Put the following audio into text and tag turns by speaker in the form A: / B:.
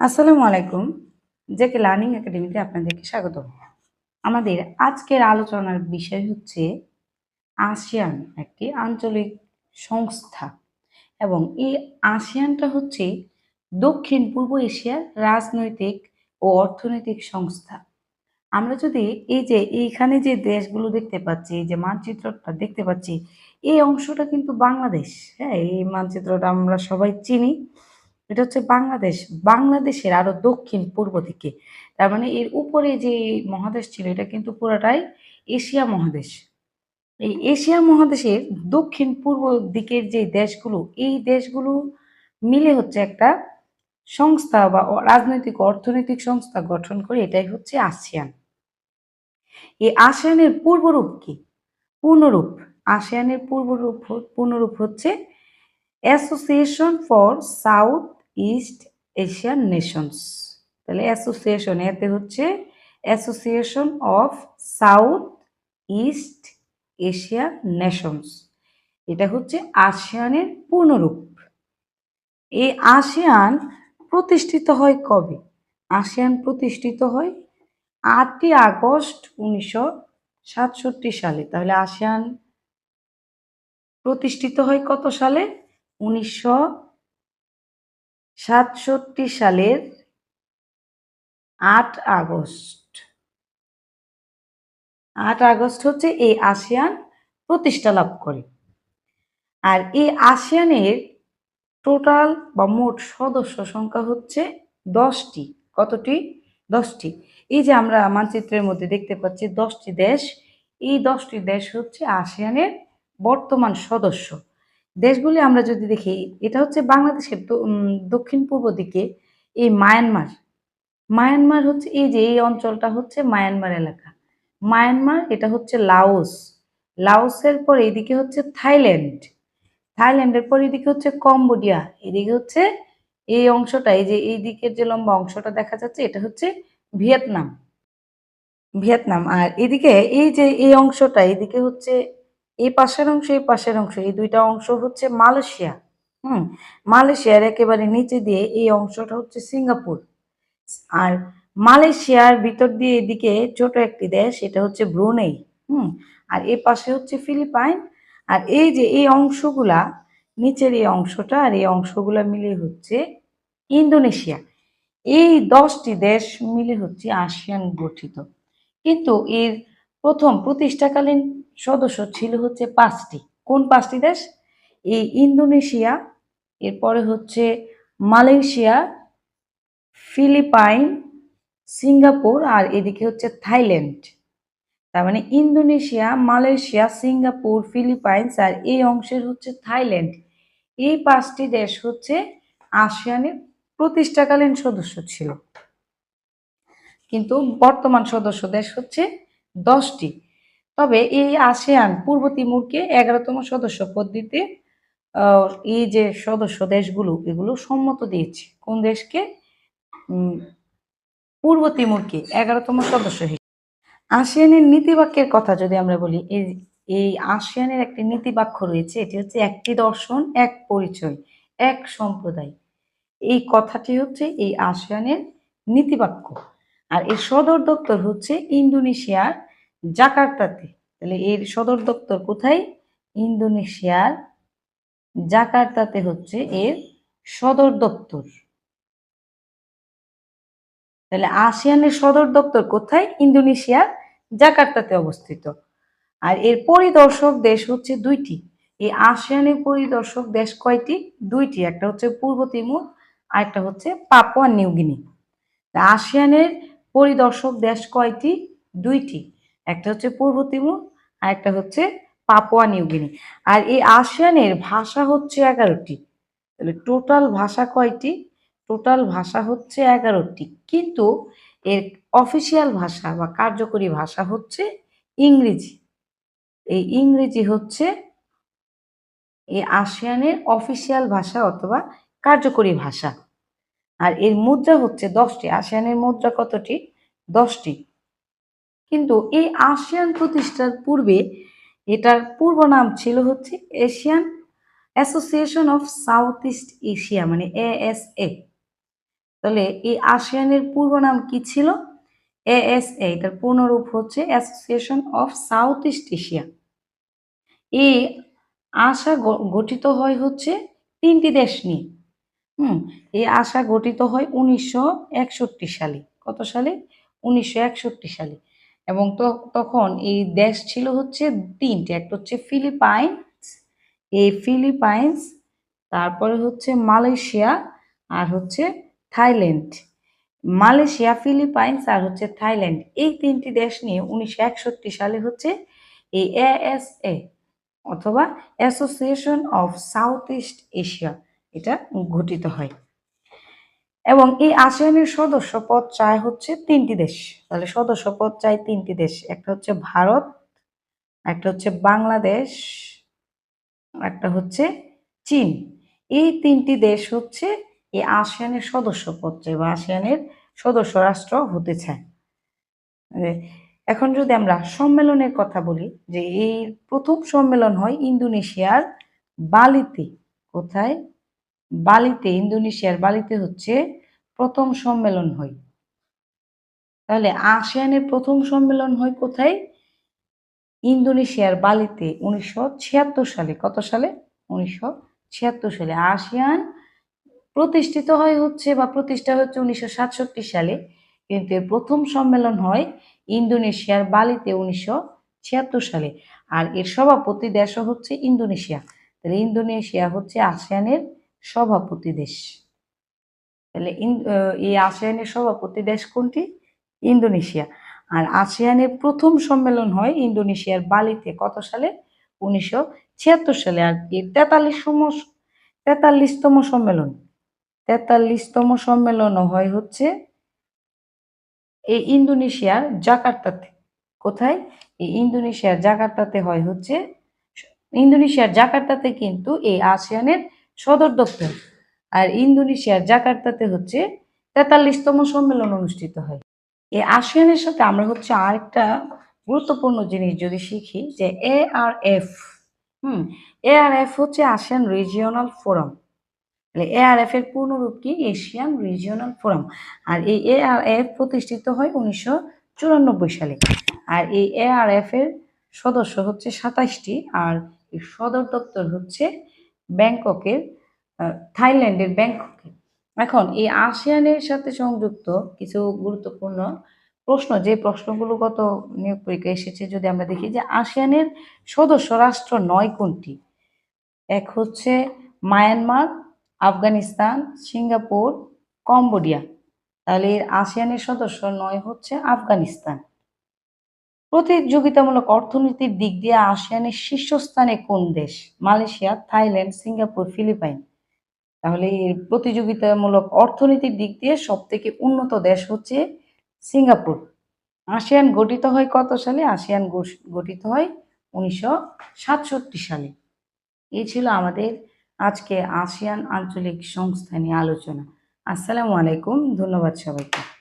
A: আসসালামু আলাইকুম। JK learning একাডেমিতে আপনাদেরকে স্বাগত আমাদের আজকের আলোচনার বিষয় হচ্ছে আসিয়ান একটি আঞ্চলিক সংস্থা এবং এই আসিয়ানটা হচ্ছে দক্ষিণ পূর্ব এশিয়ার রাজনৈতিক ও অর্থনৈতিক সংস্থা। আমরা যদি এই যে এইখানে যে দেশগুলো দেখতে পাচ্ছি যে মানচিত্রটা দেখতে পাচ্ছি, এই অংশটা কিন্তু বাংলাদেশ। হ্যাঁ এই মানচিত্রটা আমরা সবাই চিনি। এটা হচ্ছে বাংলাদেশ। বাংলাদেশের আরও দক্ষিণ পূর্ব দিকে। তার মানে এর উপরে যে মহাদেশ ছিল, এটা কিন্তু পুরোটাই এশিয়া মহাদেশ। এই এশিয়া মহাদেশের দক্ষিণ পূর্ব দিকের যে দেশগুলো, এই দেশগুলো মিলে হচ্ছে একটা সংস্থা বা রাজনৈতিক অর্থনৈতিক সংস্থা গঠন করে এটাই হচ্ছে আসিয়ান। এই আসিয়ানের পূর্বরূপ কি? পূর্ণরূপ। আসিয়ানের পূর্বরূপ, পূর্ণরূপ হচ্ছে association for south east Asian nations তাহলে অ্যাসোসিয়েশন এতে হচ্ছে association of south east Asia nations এটা হচ্ছে আসিয়ানের পূর্ণরূপ। এই আসিয়ান প্রতিষ্ঠিত হয় কবে? আসিয়ান প্রতিষ্ঠিত হয় আটই আগস্ট উনিশশো সাতষট্টি সালে। তাহলে আসিয়ান প্রতিষ্ঠিত হয় কত সালে? উনিশশো সাতষট্টি সালের আট আগস্ট। আট আগস্ট হচ্ছে এই আসিয়ান প্রতিষ্ঠা লাভ করে। আর এই আসিয়ানের টোটাল বা মোট সদস্য সংখ্যা হচ্ছে দশটি। কতটি? দশটি। এই যে আমরা মানচিত্রের মধ্যে দেখতে পাচ্ছি দশটি দেশ, এই দশটি দেশ হচ্ছে আসিয়ানের বর্তমান সদস্য। দেশগুলি আমরা যদি দেখি, এটা হচ্ছে বাংলাদেশের দক্ষিণ পূর্ব দিকে এই মায়ানমার। মায়ানমার হচ্ছে এই যে, এই অঞ্চলটা হচ্ছে মায়ানমার এলাকা। মায়ানমার, এটা হচ্ছে লাওস। লাওসের পর এইদিকে হচ্ছে থাইল্যান্ড। থাইল্যান্ডের পর এদিকে হচ্ছে কম্বোডিয়া। এদিকে হচ্ছে এই অংশটা, এই যে, এই দিকের যে লম্বা অংশটা দেখা যাচ্ছে, এটা হচ্ছে ভিয়েতনাম। ভিয়েতনাম, আর এদিকে এই যে, এই অংশটা এদিকে হচ্ছে এই পাশের অংশ, এই পাশের অংশ, এই দুইটা অংশ হচ্ছে মালয়েশিয়া। হুম, মালয়েশিয়ার একেবারে নিচে দিয়ে এই অংশটা হচ্ছে সিঙ্গাপুর। আর মালয়েশিয়ার ভিতর দিয়ে এদিকে ছোট একটি দেশ এটা হচ্ছে ব্রুনেই। হুম, আর এ পাশে হচ্ছে ফিলিপাইন। আর এই যে এই অংশগুলা, নিচের এই অংশটা আর এই অংশগুলা মিলে হচ্ছে ইন্দোনেশিয়া। এই দশটি দেশ মিলে হচ্ছে আসিয়ান গঠিত। কিন্তু এর প্রথম প্রতিষ্ঠাকালীন সদস্য ছিল হচ্ছে পাঁচটি। কোন পাঁচটি দেশ? এই ইন্দোনেশিয়া, এরপরে হচ্ছে মালয়েশিয়া, ফিলিপাইন, সিঙ্গাপুর আর এদিকে হচ্ছে থাইল্যান্ড। তার মানে ইন্দোনেশিয়া, মালয়েশিয়া, সিঙ্গাপুর, ফিলিপাইন্স আর এই অংশের হচ্ছে থাইল্যান্ড। এই পাঁচটি দেশ হচ্ছে আসিয়ানের প্রতিষ্ঠাকালীন সদস্য ছিল। কিন্তু বর্তমান সদস্য দেশ হচ্ছে দশটি। তবে এই আসিয়ান পূর্ব তিমুরকে এগারোতম সদস্য পদ দিতে এই যে সদস্য দেশগুলো, এগুলো সম্মত দিয়েছে। কোন দেশকে? পূর্ব তিমুরকে এগারোতম সদস্য হিসেবে। আসিয়ানের নীতিবাক্যের কথা যদি আমরা বলি, এই এই আসিয়ানের একটি নীতিবাক্য রয়েছে, এটি হচ্ছে একটি দর্শন, এক পরিচয়, এক সম্প্রদায়। এই কথাটি হচ্ছে এই আসিয়ানের নীতিবাক্য। আর এর সদর দপ্তর হচ্ছে ইন্দোনেশিয়ার জাকার্তাতে। তাহলে এর সদর দপ্তর কোথায়? ইন্দোনেশিয়ার জাকার্তাতে হচ্ছে এর সদর দপ্তর। তাহলে আসিয়ানের সদর দপ্তর কোথায়? ইন্দোনেশিয়ার জাকার্তাতে অবস্থিত। আর এর পরিদর্শক দেশ হচ্ছে দুইটি। এই আসিয়ানের পরিদর্শক দেশ কয়টি? দুইটি। একটা হচ্ছে পূর্ব তিমুর আর একটা হচ্ছে পাপুয়া নিউগিনি আসিয়ানের পরিদর্শক দেশ কয়টি? দুইটি। একটা হচ্ছে পূর্ব তিমুর আর একটা হচ্ছে পাপুয়া নিউগিনি আর এই আসিয়ানের ভাষা হচ্ছে এগারোটি। তাহলে টোটাল ভাষা কয়টি? টোটাল ভাষা হচ্ছে এগারোটি। কিন্তু এর অফিসিয়াল ভাষা বা কার্যকরী ভাষা হচ্ছে ইংরেজি। এই ইংরেজি হচ্ছে এই আসিয়ানের অফিসিয়াল ভাষা অথবা কার্যকরী ভাষা। আর এর মুদ্রা হচ্ছে দশটি। আসিয়ানের মুদ্রা কতটি? দশটি। কিন্তু এই আসিয়ান প্রতিষ্ঠার পূর্বে এটার পূর্ব নাম ছিল হচ্ছে Asian association of south east Asia মানে এএসএ তাহলে এই আসিয়ানের পূর্ব নাম কি ছিল? এএসএ এটার পূর্ণরূপ হচ্ছে association of south east Asia এই আশা গঠিত হয় হচ্ছে তিনটি দেশ নিয়ে। হুম, এই আশা গঠিত হয় উনিশশো একষট্টি সালে। কত সালে? উনিশশো একষট্টি সালে। এবং তখন এই দেশ ছিল হচ্ছে তিনটে, একটা হচ্ছে ফিলিপাইন্স, এই ফিলিপাইন্স, তারপরে হচ্ছে মালয়েশিয়া আর হচ্ছে থাইল্যান্ড। মালয়েশিয়া, ফিলিপাইন্স আর হচ্ছে থাইল্যান্ড, এই তিনটি দেশ নিয়ে উনিশশো একষট্টি সালে হচ্ছে এই এএসএ অথবা association of south east Asia এটা গঠিত হয়। এবং এই আসিয়ানের সদস্য পদ চায় হচ্ছে তিনটি দেশ। তাহলে সদস্য পদ চায় তিনটি দেশ, একটা হচ্ছে ভারত, একটা হচ্ছে বাংলাদেশ, একটা হচ্ছে চীন। এই তিনটি দেশ হচ্ছে এই আসিয়ানের সদস্য পদ চায় বা আসিয়ানের সদস্য রাষ্ট্র হতে চায়। এখন যদি আমরা সম্মেলনের কথা বলি, যে এই প্রথম সম্মেলন হয় ইন্দোনেশিয়ার বালিতে। কোথায়? বালিতে, ইন্দোনেশিয়ার বালিতে হচ্ছে প্রথম সম্মেলন হয়। তাহলে আসিয়ানের প্রথম সম্মেলন হয় কোথায়? ইন্দোনেশিয়ার বালিতে উনিশশো ছিয়াত্তর সালে। কত সালে? উনিশশো ছিয়াত্তর সালে। আসিয়ান প্রতিষ্ঠিত হয় হচ্ছে বা প্রতিষ্ঠা হচ্ছে উনিশশো সাতষট্টি সালে। কিন্তু এর প্রথম সম্মেলন হয় ইন্দোনেশিয়ার বালিতে উনিশশো ছিয়াত্তর সালে। আর এর সভাপতি দেশও হচ্ছে ইন্দোনেশিয়া। তাহলে ইন্দোনেশিয়া হচ্ছে আসিয়ানের সভাপতি দেশ। তাহলে এই আসিয়ানের সভাপতি দেশ কোনটি? ইন্দোনেশিয়া। আর আসিয়ানের প্রথম সম্মেলন হয় ইন্দোনেশিয়ার বালিতে, কত সালে? উনিশশো ছিয়াত্তর সালে। আর এর তেতাল্লিশতম তেতাল্লিশতম সম্মেলন। তেতাল্লিশতম সম্মেলনও হয় হচ্ছে এই ইন্দোনেশিয়ার জাকার্তাতে। কোথায়? এই ইন্দোনেশিয়ার জাকার্তাতে হয় হচ্ছে, ইন্দোনেশিয়ার জাকার্তাতে কিন্তু এই আসিয়ানের সদর দপ্তর। আর ইন্দোনেশিয়ার জাকার্তাতে হচ্ছে তেতাল্লিশতম সম্মেলন অনুষ্ঠিত হয়। এই আসিয়ানের সাথে আমরা হচ্ছে আরেকটা গুরুত্বপূর্ণ জিনিস যদি শিখি যে A R F, hmm, A R F হচ্ছে আসিয়ান রিজিওনাল ফোরাম। তাহলে এআরএফ এর পূর্ণরূপ কি? Asian regional forum. আর এই এ আর এফ প্রতিষ্ঠিত হয় উনিশশো চুরানব্বই সালে। আর এই এআরএফ এর সদস্য হচ্ছে সাতাশটি। আর সদর দপ্তর হচ্ছে ব্যাংককের থাইল্যান্ডের ব্যাংককে। এখন এই আসিয়ানের সাথে সংযুক্ত কিছু গুরুত্বপূর্ণ প্রশ্ন, যে প্রশ্নগুলো গত নিয়োগ পরীক্ষায় এসেছে, যদি আমরা দেখি যে আসিয়ানের সদস্য রাষ্ট্র নয় কোনটি? এক হচ্ছে মায়ানমার, আফগানিস্তান, সিঙ্গাপুর, কম্বোডিয়া। তাহলে এর আসিয়ানের সদস্য নয় হচ্ছে আফগানিস্তান। প্রতিযোগিতামূলক অর্থনীতির দিক দিয়ে আসিয়ানের শীর্ষস্থানে কোন দেশ? Malaysia, Thailand, Singapore, Philippines. তাহলে এর প্রতিযোগিতামূলক অর্থনীতির দিক দিয়ে সব থেকে উন্নত দেশ হচ্ছে সিঙ্গাপুর। আসিয়ান গঠিত হয় কত সালে? আসিয়ান গঠিত হয় উনিশশো সাতষট্টি সালে। এই ছিল আমাদের আজকে আসিয়ান আঞ্চলিক সংস্থা নিয়ে আলোচনা। আসসালামু আলাইকুম, ধন্যবাদ সবাইকে।